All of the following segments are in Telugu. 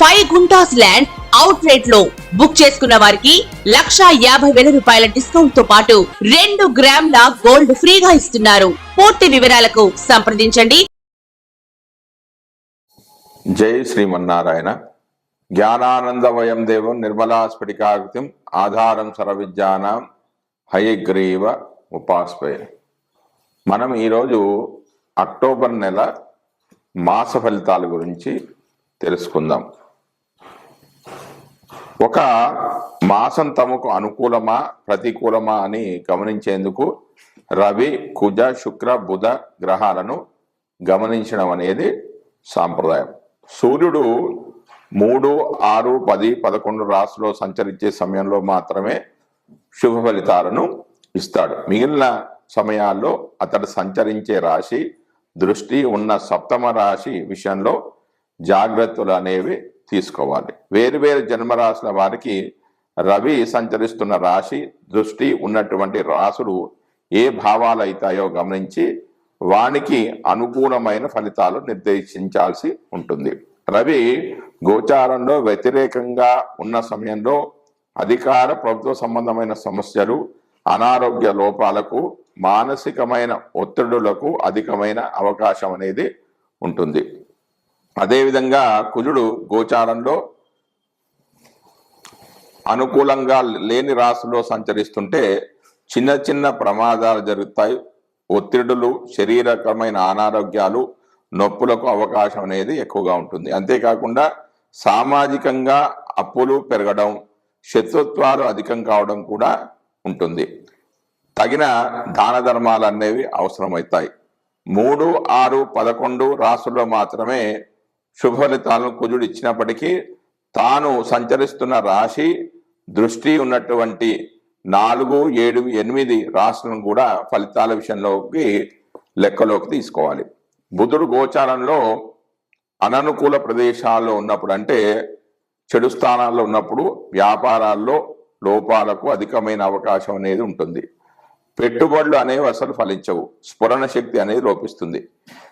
ఫైవ్ గుంటాస్ ల్యాండ్ అవుట్ రేట్లో బుక్ చేసుకున్న వారికి లక్షా యాభై వేల రూపాయల డిస్కౌంట్తో పాటు రెండు గ్రాముల గోల్డ్ ఫ్రీగా ఇస్తున్నారు. పూర్తి వివరాలకు సంప్రదించండి. జై శ్రీమన్నారాయణ. జ్ఞానానందమయం దేవం నిర్మలా స్ఫటికాకృతిం ఆధారం సర్వవిద్యానం హయగ్రీవ ఉపాస్పయ మనం ఈరోజు అక్టోబర్ నెల మాస ఫలితాల గురించి తెలుసుకుందాం. ఒక మాసం తమకు అనుకూలమా ప్రతికూలమా అని గమనించేందుకు రవి కుజ శుక్ర బుధ గ్రహాలను గమనించడం అనేది సాంప్రదాయం. సూర్యుడు మూడు ఆరు పది పదకొండు రాశిలో సంచరించే సమయంలో మాత్రమే శుభ ఫలితాలను ఇస్తాడు. మిగిలిన సమయాల్లో అతడు సంచరించే రాశి దృష్టి ఉన్న సప్తమ రాశి విషయంలో జాగ్రత్తలు అనేవి తీసుకోవాలి. వేరు వేరు జన్మరాశుల వారికి రవి సంచరిస్తున్న రాశి దృష్టి ఉన్నటువంటి రాసులు ఏ భావాలు అవుతాయో గమనించి వానికి అనుకూలమైన ఫలితాలు నిర్దేశించాల్సి ఉంటుంది. రవి గోచారంలో వ్యతిరేకంగా ఉన్న సమయంలో అధికార ప్రభుత్వ సంబంధమైన సమస్యలు అనారోగ్య లోపాలకు మానసికమైన ఒత్తిడులకు అధికమైన అవకాశం అనేది ఉంటుంది. అదేవిధంగా కుజుడు గోచారంలో అనుకూలంగా లేని రాశిలో సంచరిస్తుంటే చిన్న చిన్న ప్రమాదాలు జరుగుతాయి. ఒత్తిడులు శరీరకమైన అనారోగ్యాలు నొప్పులకు అవకాశం అనేది ఎక్కువగా ఉంటుంది. అంతేకాకుండా సామాజికంగా అప్పులు పెరగడం శత్రుత్వాలు అధికం కావడం కూడా ఉంటుంది. తగిన దాన ధర్మాలు అనేవి అవసరమవుతాయి. మూడు ఆరు పదకొండు రాసుల్లో మాత్రమే శుభ ఫలితాలను కుజుడు ఇచ్చినప్పటికీ తాను సంచరిస్తున్న రాశి దృష్టి ఉన్నటువంటి నాలుగు ఏడు ఎనిమిది రాష్ట్రం కూడా ఫలితాల విషయంలోకి లెక్కలోకి తీసుకోవాలి. బుధుడు గోచారంలో అననుకూల ప్రదేశాల్లో ఉన్నప్పుడు అంటే చెడు స్థానాల్లో ఉన్నప్పుడు వ్యాపారాల్లో లోపాలకు అధికమైన అవకాశం అనేది ఉంటుంది. పెట్టుబడులు అనేవి అసలు ఫలించవు. స్ఫురణ శక్తి అనేది లోపిస్తుంది.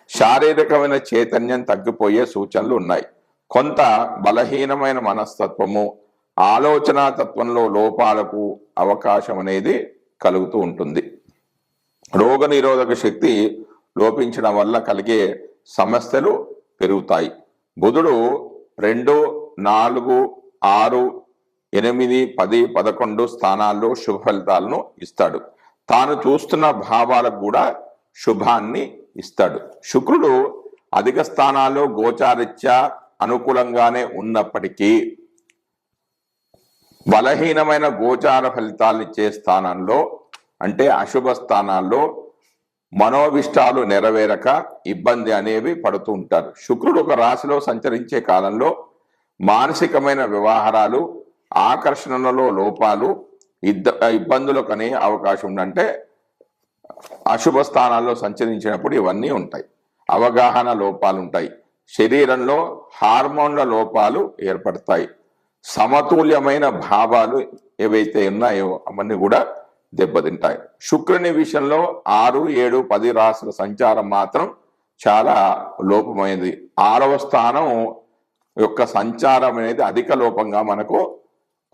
శారీరకమైన చైతన్యం తగ్గిపోయే సూచనలు ఉన్నాయి. కొంత బలహీనమైన మనస్తత్వము ఆలోచన తత్వంలో లోపాలకు అవకాశం అనేది కలుగుతూ ఉంటుంది. రోగ నిరోధక శక్తి లోపించడం వల్ల కలిగే సమస్యలు పెరుగుతాయి. బుధుడు రెండు నాలుగు ఆరు ఎనిమిది పది పదకొండు స్థానాల్లో శుభ ఫలితాలను ఇస్తాడు. తాను చూస్తున్న భావాలకు కూడా శుభాన్ని ఇస్తాడు. శుక్రుడు అధిక స్థానాల్లో గోచారిత్యా అనుకూలంగానే ఉన్నప్పటికీ బలహీనమైన గోచార ఫలితాలు ఇచ్చే స్థానంలో అంటే అశుభ స్థానాల్లో మనోవిష్టాలు నెరవేరక ఇబ్బంది అనేవి పడుతూ ఉంటారు. శుక్రుడు ఒక రాశిలో సంచరించే కాలంలో మానసికమైన వ్యవహారాలు ఆకర్షణలలో లోపాలు ఇద్ద ఇబ్బందులకు అనే అవకాశం ఉందంటే అశుభ స్థానాల్లో సంచరించినప్పుడు ఇవన్నీ ఉంటాయి. అవగాహన లోపాలు ఉంటాయి శరీరంలో హార్మోన్ల లోపాలు ఏర్పడతాయి. సమతుల్యమైన భావాలు ఏవైతే ఉన్నాయో అవన్నీ కూడా దెబ్బతింటాయి. శుక్రుని విషయంలో ఆరు ఏడు పది రాసుల సంచారం మాత్రం చాలా లోపమైనది ఆరవ స్థానం యొక్క సంచారం అనేది అధిక లోపంగా మనకు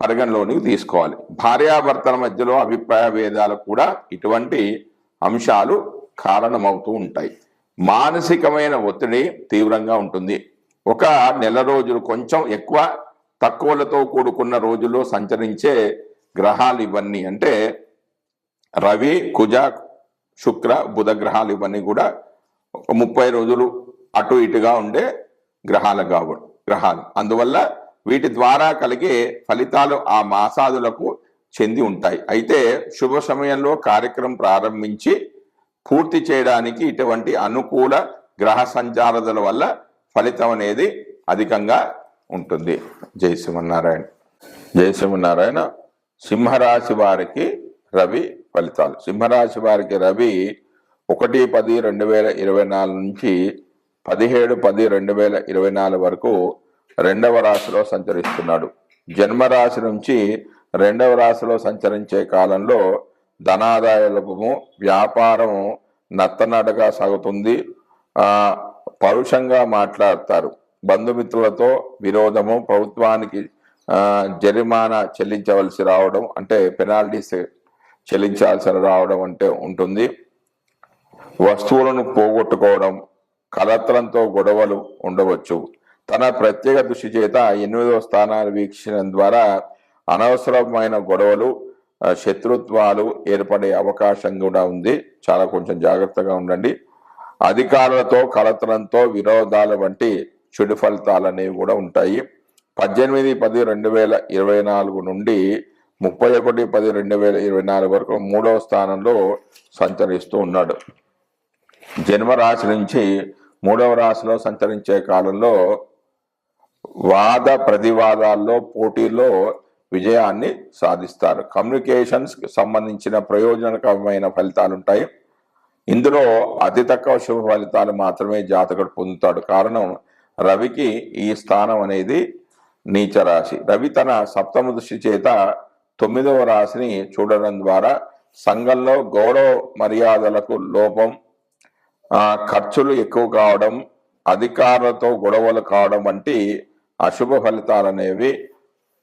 పరిగణలోనికి తీసుకోవాలి. భార్యాభర్తల మధ్యలో అభిప్రాయ భేదాలు కూడా ఇటువంటి అంశాలు కారణమవుతూ ఉంటాయి. మానసికమైన ఒత్తిడి తీవ్రంగా ఉంటుంది. ఒక నెల రోజులు కొంచెం ఎక్కువ తక్కువలతో కూడుకున్న రోజుల్లో సంచరించే గ్రహాలు ఇవన్నీ. అంటే రవి కుజ శుక్ర బుధ గ్రహాలు ఇవన్నీ కూడా ఒక ముప్పై రోజులు అటు ఇటుగా ఉండే గ్రహాలు కావు గ్రహాలు. అందువల్ల వీటి ద్వారా కలిగే ఫలితాలు ఆ మాసాదులకు చెంది ఉంటాయి. అయితే శుభ సమయంలో కార్యక్రమం ప్రారంభించి పూర్తి చేయడానికి ఇటువంటి అనుకూల గ్రహ సంచారదల వల్ల ఫలితం అనేది అధికంగా ఉంటుంది. జై సింహనారాయణ జై సింహనారాయణ సింహరాశి వారికి రవి ఫలితాలు. సింహరాశి వారికి రవి ఒకటి పది రెండు వేల ఇరవై నాలుగు నుంచి పదిహేడు పది రెండు వేల ఇరవై నాలుగు వరకు రెండవ రాశిలో సంచరిస్తున్నాడు. జన్మరాశి నుంచి రెండవ రాశిలో సంచరించే కాలంలో ధనాదాయ లోపము వ్యాపారం నత్తనడగా సాగుతుంది. పరుషంగా మాట్లాడతారు. బంధుమిత్రులతో విరోధము ప్రభుత్వానికి జరిమానా చెల్లించవలసి రావడం అంటే పెనాల్టీస్ చెల్లించాల్సి రావడం అంటే ఉంటుంది. వస్తువులను పోగొట్టుకోవడం కలత్రంతో గొడవలు ఉండవచ్చు. తన ప్రత్యేక దృష్టి చేత ఎనిమిదవ స్థానాలు వీక్షించడం ద్వారా అనవసరమైన గొడవలు శత్రుత్వాలు ఏర్పడే అవకాశం కూడా ఉంది. చాలా కొంచెం జాగ్రత్తగా ఉండండి. అధికారులతో కలతనంతో విరోధాల వంటి చెడు ఫలితాలు అనేవి కూడా ఉంటాయి. పద్దెనిమిది పది రెండు వేల ఇరవై నాలుగు నుండి ముప్పై ఒకటి పది రెండు వేల ఇరవై నాలుగు వరకు మూడవ స్థానంలో సంచరిస్తూ ఉన్నాడు. జన్మరాశి నుంచి మూడవ రాశిలో సంచరించే కాలంలో వాద ప్రతివాదాల్లో పోటీల్లో విజయాన్ని సాధిస్తారు. కమ్యూనికేషన్స్కి సంబంధించిన ప్రయోజనకరమైన ఫలితాలు ఉంటాయి ఇందులో అతి తక్కువ శుభ ఫలితాలు మాత్రమే జాతకుడు పొందుతాడు. కారణం రవికి ఈ స్థానం అనేది నీచ రాశి రవి తన సప్తమ దృష్టి చేత తొమ్మిదవ రాశిని చూడడం ద్వారా సంఘంలో గౌరవ మర్యాదలకు లోపం ఖర్చులు ఎక్కువ కావడం అధికారులతో గొడవలు కావడం వంటి అశుభ ఫలితాలు అనేవి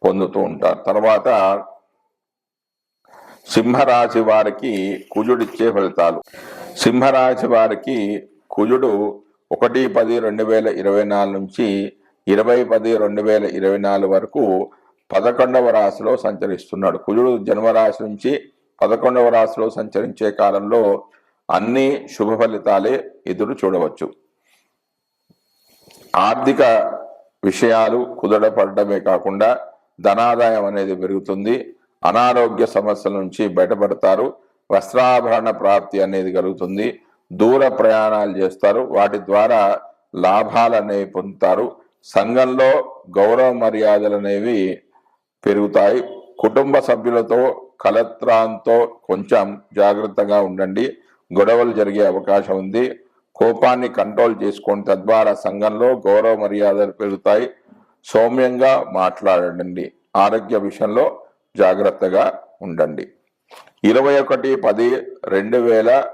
పొందుతూ ఉంటారు. తర్వాత సింహరాశి వారికి కుజుడిచ్చే ఫలితాలు. సింహరాశి వారికి కుజుడు ఒకటి పది రెండు వేల ఇరవై నాలుగు నుంచి ఇరవై పది రెండు వేల ఇరవై నాలుగు వరకు పదకొండవ రాశిలో సంచరిస్తున్నాడు. కుజుడు జన్మరాశి నుంచి పదకొండవ రాశిలో సంచరించే కాలంలో అన్ని శుభ ఫలితాలే ఎదురు చూడవచ్చు. ఆర్థిక విషయాలు కుదరపడటమే కాకుండా ధనాదాయం అనేది పెరుగుతుంది. అనారోగ్య సమస్యల నుంచి బయటపడతారు. వస్త్రాభరణ ప్రాప్తి అనేది కలుగుతుంది. దూర ప్రయాణాలు చేస్తారు. వాటి ద్వారా లాభాలు అనేవి పొందుతారు. సంఘంలో గౌరవ మర్యాదలు అనేవి పెరుగుతాయి. కుటుంబ సభ్యులతో కలత్రాంతో కొంచెం జాగ్రత్తగా ఉండండి. గొడవలు జరిగే అవకాశం ఉంది. కోపాన్ని కంట్రోల్ చేసుకోండి. తద్వారా సంఘంలో గౌరవ మర్యాదలు పెరుగుతాయి. సౌమ్యంగా మాట్లాడండి. ఆరోగ్య విషయంలో జాగ్రత్తగా ఉండండి. ఇరవై ఒకటి పది రెండు వేల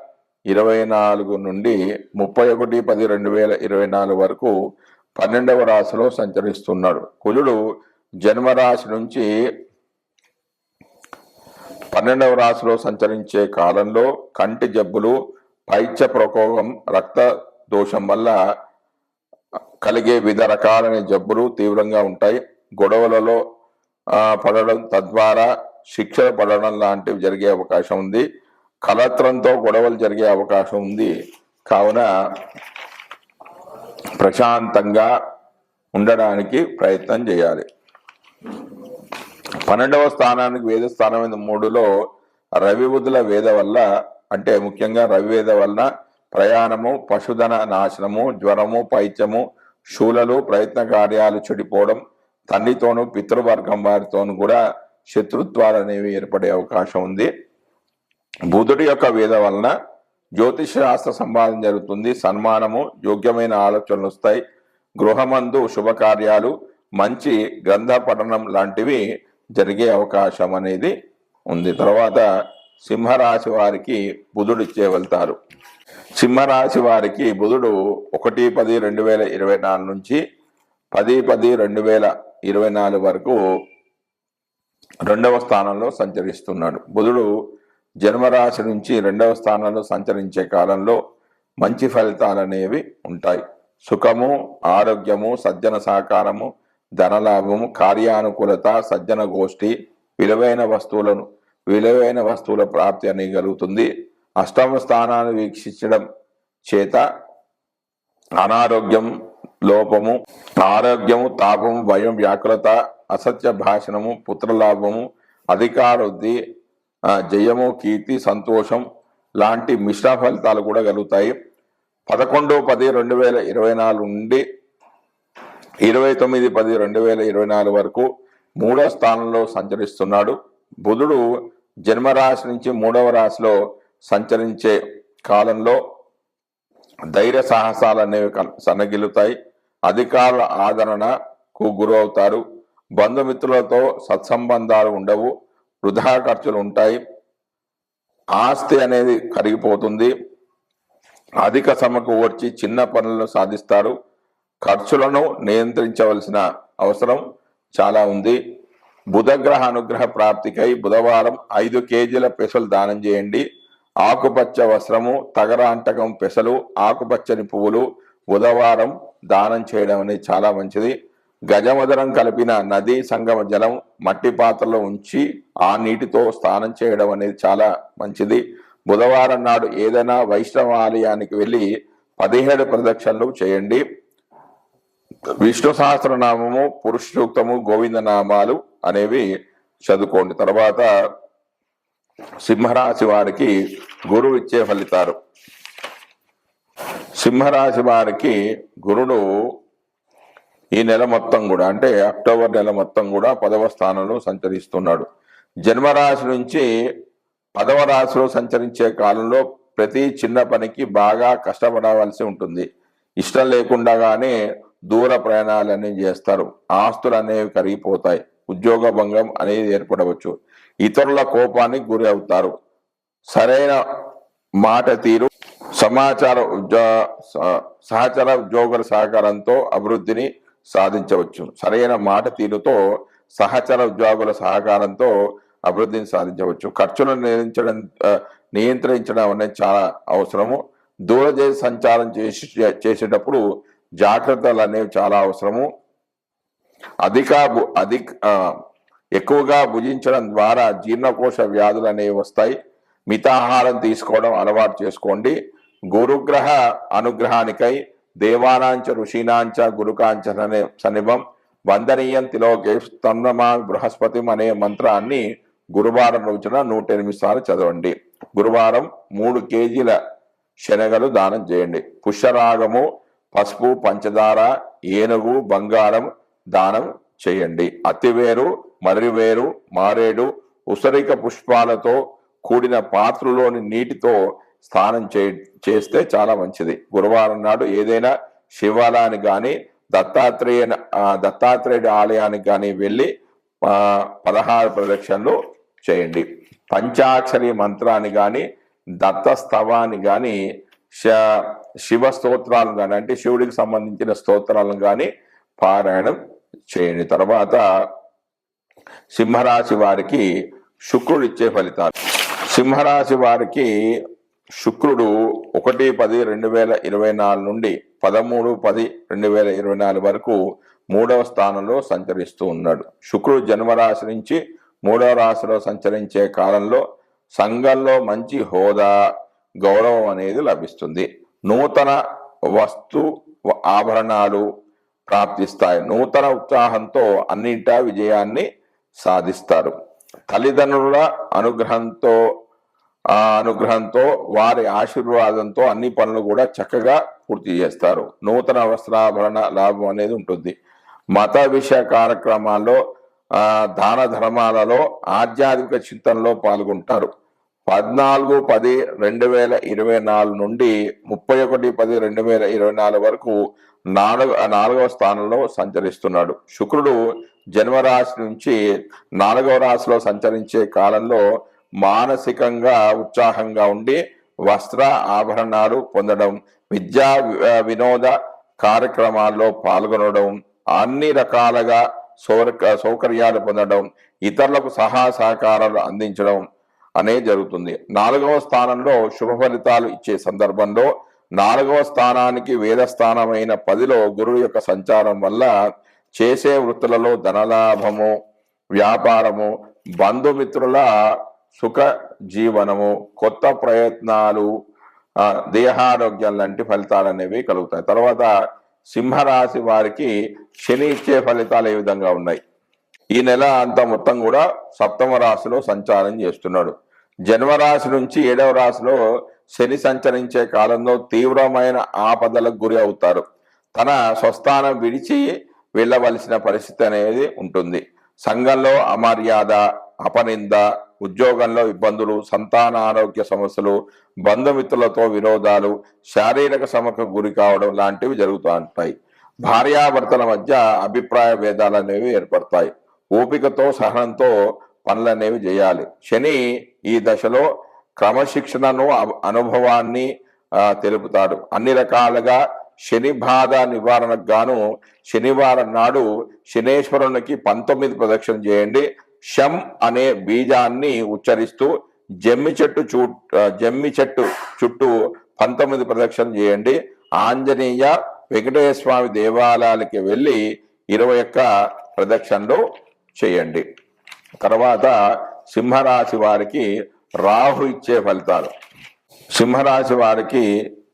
ఇరవై నాలుగు నుండి ముప్పై ఒకటి పది రెండు వేల ఇరవై నాలుగు వరకు పన్నెండవ రాశిలో సంచరిస్తున్నాడు. కుజుడు జన్మరాశి నుంచి పన్నెండవ రాశిలో సంచరించే కాలంలో కంటి జబ్బులు పైత్య ప్రకోపం రక్త దోషం వల్ల కలిగే వివిధ రకాలైన జబ్బులు తీవ్రంగా ఉంటాయి. గొడవలలో పడడం తద్వారా శిక్ష పడడం లాంటివి జరిగే అవకాశం ఉంది. కలత్రంతో గొడవలు జరిగే అవకాశం ఉంది. కావున ప్రశాంతంగా ఉండడానికి ప్రయత్నం చేయాలి. పన్నెండవ స్థానానికి వేద స్థానమైన మూడులో రవి బుధుల వేద వల్ల అంటే ముఖ్యంగా రవి వేద వలన ప్రయాణము పశుధన నాశనము జ్వరము పైత్యము శూలలు ప్రయత్న కార్యాలు చెడిపోవడం తల్లితోనూ పితృవర్గం వారితోనూ కూడా శత్రుత్వాలు అనేవి ఏర్పడే అవకాశం ఉంది. బుధుడి యొక్క వేద వలన జ్యోతిష శాస్త్ర సంపాదన జరుగుతుంది. సన్మానము యోగ్యమైన ఆలోచనలు వస్తాయి. గృహమందు శుభకార్యాలు మంచి గ్రంథ పఠనం లాంటివి జరిగే అవకాశం అనేది ఉంది. తర్వాత సింహరాశి వారికి బుధుడు ఇచ్చే వెళ్తారు సింహరాశి వారికి బుధుడు ఒకటి పది రెండు వేల ఇరవై నాలుగు నుంచి పది పది రెండు వేల ఇరవై నాలుగు వరకు రెండవ స్థానంలో సంచరిస్తున్నాడు. బుధుడు జన్మరాశి నుంచి రెండవ స్థానంలో సంచరించే కాలంలో మంచి ఫలితాలు అనేవి ఉంటాయి. సుఖము ఆరోగ్యము సజ్జన సహకారము ధనలాభము కార్యానుకూలత సజ్జన గోష్ఠి విలువైన వస్తువులను విలువైన వస్తువుల ప్రాప్తి అనేది కలుగుతుంది అష్టమ స్థానాన్ని వీక్షించడం చేత అనారోగ్యం లోపము ఆరోగ్యము తాపము భయం వ్యాకులత అసత్య భాషణము పుత్రలాభము అధికారవృద్ధి జయము కీర్తి సంతోషం లాంటి మిశ్ర ఫలితాలు కూడా కలుగుతాయి. పదకొండు పది రెండు వేల ఇరవై నాలుగు నుండి ఇరవై తొమ్మిది పది రెండు వేల ఇరవై నాలుగు వరకు మూడో స్థానంలో సంచరిస్తున్నాడు. బుధుడు జన్మరాశి నుంచి మూడవ రాశిలో సంచరించే కాలంలో ధైర్య సాహసాలు అనేవి సన్నగిలుతాయి సన్నగిల్లుతాయి. అధికారుల ఆదరణకు గురవుతారు. బంధుమిత్రులతో సత్సంబంధాలు ఉండవు. వృధా ఖర్చులు ఉంటాయి. ఆస్తి అనేది కరిగిపోతుంది. అధిక సమకు వచ్చి చిన్న పనులను సాధిస్తారు. ఖర్చులను నియంత్రించవలసిన అవసరం చాలా ఉంది. బుధగ్రహ అనుగ్రహ ప్రాప్తికై బుధవారం ఐదు కేజీల పెసలు దానం చేయండి. ఆకుపచ్చ వస్త్రము తగరాంటకం పెసలు ఆకుపచ్చని పువ్వులు బుధవారం దానం చేయడం అనేది చాలా మంచిది. గజమదరం కలిపిన నది సంగమ జలం మట్టి పాత్రలో ఉంచి ఆ నీటితో స్నానం చేయడం అనేది చాలా మంచిది. బుధవారం నాడు ఏదైనా వైష్ణవ ఆలయానికి వెళ్ళి పదిహేడు ప్రదక్షిణలు చేయండి. విష్ణు సహస్రనామము పురుష గోవిందనామాలు గోవింద నామాలు అనేవి చదువుకోండి. తర్వాత సింహరాశి వారికి గురువు ఇచ్చే ఫలితాలు. సింహరాశి వారికి గురుడు ఈ నెల మొత్తం కూడా అంటే అక్టోబర్ నెల మొత్తం కూడా పదవ స్థానంలో సంచరిస్తున్నాడు. జన్మరాశి నుంచి పదవ రాశిలో సంచరించే కాలంలో ప్రతి చిన్న పనికి బాగా కష్టపడవలసి ఉంటుంది. ఇష్టం లేకుండా కానీ దూర ప్రయాణాలు అనేవి చేస్తారు. ఆస్తులు అనేవి కరిగిపోతాయి. ఉద్యోగ భంగం అనేది ఏర్పడవచ్చు. ఇతరుల కోపానికి గురి అవుతారు. సరైన మాట తీరు సమాచార ఉద్యో- సహచర ఉద్యోగుల సహకారంతో అభివృద్ధిని సాధించవచ్చు. సరైన మాట తీరుతో సహచర ఉద్యోగుల సహకారంతో అభివృద్ధిని సాధించవచ్చు. ఖర్చులను నియంత్రించడం నియంత్రించడం అనేది చాలా అవసరము. దూరదేశ సంచారం చేసి చేసేటప్పుడు జాగ్రత్తలు అనేవి చాలా అవసరము. అధిక అధిక ఎక్కువగా భుజించడం ద్వారా జీర్ణకోశ వ్యాధులు అనేవి వస్తాయి. మితాహారం తీసుకోవడం అలవాటు చేసుకోండి. గురుగ్రహ అనుగ్రహానికై దేవానాంచ ఋషీనాంచ గురుకాంచ సని- సనిభం వందనీయం తిలోకే స్తన్నమా బృహస్పతి అనే మంత్రాన్ని గురువారం రోజున నూట ఎనిమిది సార్లు చదవండి. గురువారం మూడు కేజీల శనగలు దానం చేయండి. పుష్యరాగము పసుపు పంచదార ఏనుగు బంగారం దానం చేయండి. అతివేరు మర్రివేరు మారేడు ఉసరిక పుష్పాలతో కూడిన పాత్రలోని నీటితో స్నానం చే చేస్తే చాలా మంచిది. గురువారం నాడు ఏదైనా శివాలయానికి కానీ దత్తాత్రేయ దత్తాత్రేయుడి ఆలయానికి కానీ వెళ్ళి పదహారు ప్రదక్షిణలు చేయండి. పంచాక్షరి మంత్రాన్ని కానీ దత్తస్తవాన్ని కానీ శివ స్తోత్రాలను కానీ అంటే శివుడికి సంబంధించిన స్తోత్రాలను కానీ పారాయణం చేయని తర్వాత సింహరాశి వారికి శుక్రుడు ఇచ్చే ఫలితాలు. సింహరాశి వారికి శుక్రుడు ఒకటి పది రెండు వేల ఇరవై నాలుగు నుండి పదమూడు పది రెండు వేల ఇరవై నాలుగు వరకు మూడవ స్థానంలో సంచరిస్తూ ఉన్నాడు. శుక్రుడు జన్మరాశి నుంచి మూడవ రాశిలో సంచరించే కాలంలో సంఘంలో మంచి హోదా గౌరవం అనేది లభిస్తుంది. నూతన వస్తు ఆభరణాలు ప్రాప్తిస్తాయి. నూతన ఉత్సాహంతో అన్నింటా విజయాన్ని సాధిస్తారు. తల్లిదండ్రుల అనుగ్రహంతో అనుగ్రహంతో వారి ఆశీర్వాదంతో అన్ని పనులు కూడా చక్కగా పూర్తి చేస్తారు. నూతన వస్త్రాభరణ లాభం అనేది ఉంటుంది. మత విషయ కార్యక్రమాల్లో దాన ధర్మాలలో ఆధ్యాత్మిక చింతనలో పాల్గొంటారు. పద్నాలుగు పది రెండు వేల ఇరవై నాలుగు నుండి ముప్పై ఒకటి పది రెండు వేల ఇరవై నాలుగు వరకు నాలుగు నాలుగవ స్థానంలో సంచరిస్తున్నాడు. శుక్రుడు జన్మరాశి నుంచి నాలుగవ రాశిలో సంచరించే కాలంలో మానసికంగా ఉత్సాహంగా ఉండి వస్త్ర ఆభరణాలు పొందడం విద్యా వినోద కార్యక్రమాల్లో పాల్గొనడం అన్ని రకాలుగా సౌక సౌకర్యాలు పొందడం ఇతరులకు సహా సహకారాలు అందించడం అనే జరుగుతుంది. నాలుగవ స్థానంలో శుభ ఫలితాలు ఇచ్చే సందర్భంలో నాలుగవ స్థానానికి వేద స్థానమైన పదిలో గురువు యొక్క సంచారం వల్ల చేసే వృత్తులలో ధనలాభము వ్యాపారము బంధుమిత్రుల సుఖ జీవనము కొత్త ప్రయత్నాలు దేహారోగ్యం లాంటి ఫలితాలు అనేవి కలుగుతాయి. తర్వాత సింహరాశి వారికి శని ఇచ్చే ఫలితాలు ఏ విధంగా ఉన్నాయి? ఈ నెల అంతా మొత్తం కూడా సప్తమ రాశిలో సంచారం చేస్తున్నాడు. జన్మరాశి నుంచి ఏడవ రాశిలో శని సంచరించే కాలంలో తీవ్రమైన ఆపదలకు గురి అవుతారు. తన స్వస్థానం విడిచి వెళ్ళవలసిన పరిస్థితి అనేది ఉంటుంది. సంఘంలో అమర్యాద అపనింద ఉద్యోగంలో ఇబ్బందులు సంతాన ఆరోగ్య సమస్యలు బంధుమిత్రులతో విరోధాలు శారీరక సమకు గురి కావడం లాంటివి జరుగుతూ ఉంటాయి. భార్యాభర్తల మధ్య అభిప్రాయ భేదాలు అనేవి ఏర్పడతాయి. ఓపికతో సహనంతో పనులు అనేవి చేయాలి. శని ఈ దశలో క్రమశిక్షణను అ- అనుభవాన్ని తెలుపుతాడు. అన్ని రకాలుగా శని బాధ నివారణకు గాను శనివారం నాడు శనేశ్వరునికి పంతొమ్మిది ప్రదక్షిణ చేయండి. శం అనే బీజాన్ని ఉచ్చరిస్తూ జమ్మి చెట్టు చూ జమ్మి చెట్టు చుట్టూ పంతొమ్మిది ప్రదక్షిణ చేయండి. ఆంజనేయ వెంకటేశ్వర స్వామి దేవాలయాలకి వెళ్ళి ఇరవై ఒక్క ప్రదక్షిణలు చేయండి. తర్వాత సింహరాశి వారికి రాహు ఇచ్చే ఫలితాలు. సింహరాశి వారికి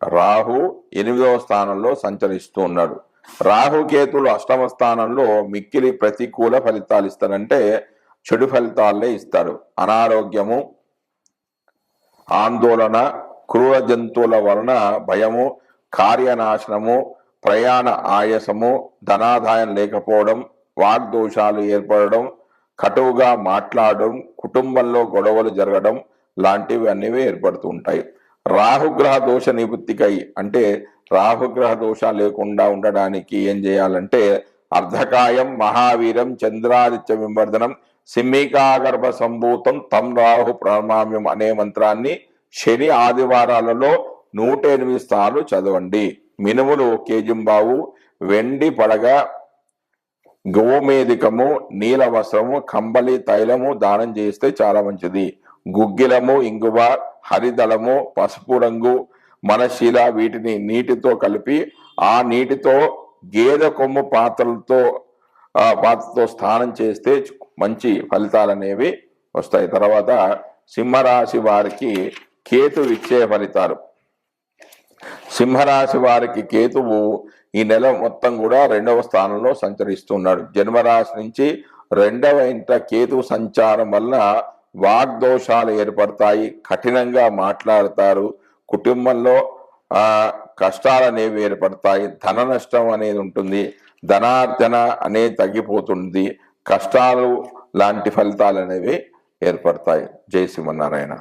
రాహు ఎనిమిదవ స్థానంలో సంచరిస్తూ ఉన్నాడు. రాహుకేతులు అష్టమ స్థానంలో మిక్కిలి ప్రతికూల ఫలితాలు ఇస్తారంటే చెడు ఫలితాలే ఇస్తారు. అనారోగ్యము ఆందోళన క్రూర జంతువుల వలన భయము కార్యనాశనము ప్రయాణ ఆయాసము ధనాదాయం లేకపోవడం వాగ్దోషాలు ఏర్పడడం కటువుగా మాట్లాడడం కుటుంబంలో గొడవలు జరగడం లాంటివి అన్నివి ఏర్పడుతూ ఉంటాయి రాహుగ్రహ దోష నివృత్తికై అంటే రాహుగ్రహ దోష లేకుండా ఉండడానికి ఏం చేయాలంటే అర్ధకాయం మహావీరం చంద్రాదిత్య వింవర్ధనం సింహికాగర్భ సంభూతం తం రాహు ప్రణామ్యం అనే మంత్రాన్ని శని ఆదివారాలలో నూట ఎనిమిది సార్లు చదవండి. మినుములు కేజింబావు వెండి పడగ గోమేధికము నీల వస్త్రము కంబలి తైలము దానం చేస్తే చాలా మంచిది. గుగ్గిలము ఇంగువ హరిదళము పసుపు రంగు మనశీల వీటిని నీటితో కలిపి ఆ నీటితో గేదె కొమ్ము పాత్రలతో పాత్రతో స్నానం చేస్తే మంచి ఫలితాలు అనేవి వస్తాయి. తర్వాత సింహరాశి వారికి కేతు ఇచ్చే ఫలితాలు. సింహరాశి వారికి కేతువు ఈ నెల మొత్తం కూడా రెండవ స్థానంలో సంచరిస్తున్నాడు. జన్మరాశి నుంచి రెండవ ఇంట కేతు సంచారం వల్ల వాగ్దోషాలు ఏర్పడతాయి. కఠినంగా మాట్లాడతారు. కుటుంబంలో కష్టాలు అనేవి ఏర్పడతాయి. ధన నష్టం అనేది ఉంటుంది. ధనార్జన అనేది తగ్గిపోతుంది. కష్టాలు లాంటి ఫలితాలు అనేవి ఏర్పడతాయి. జై సింహనారాయణ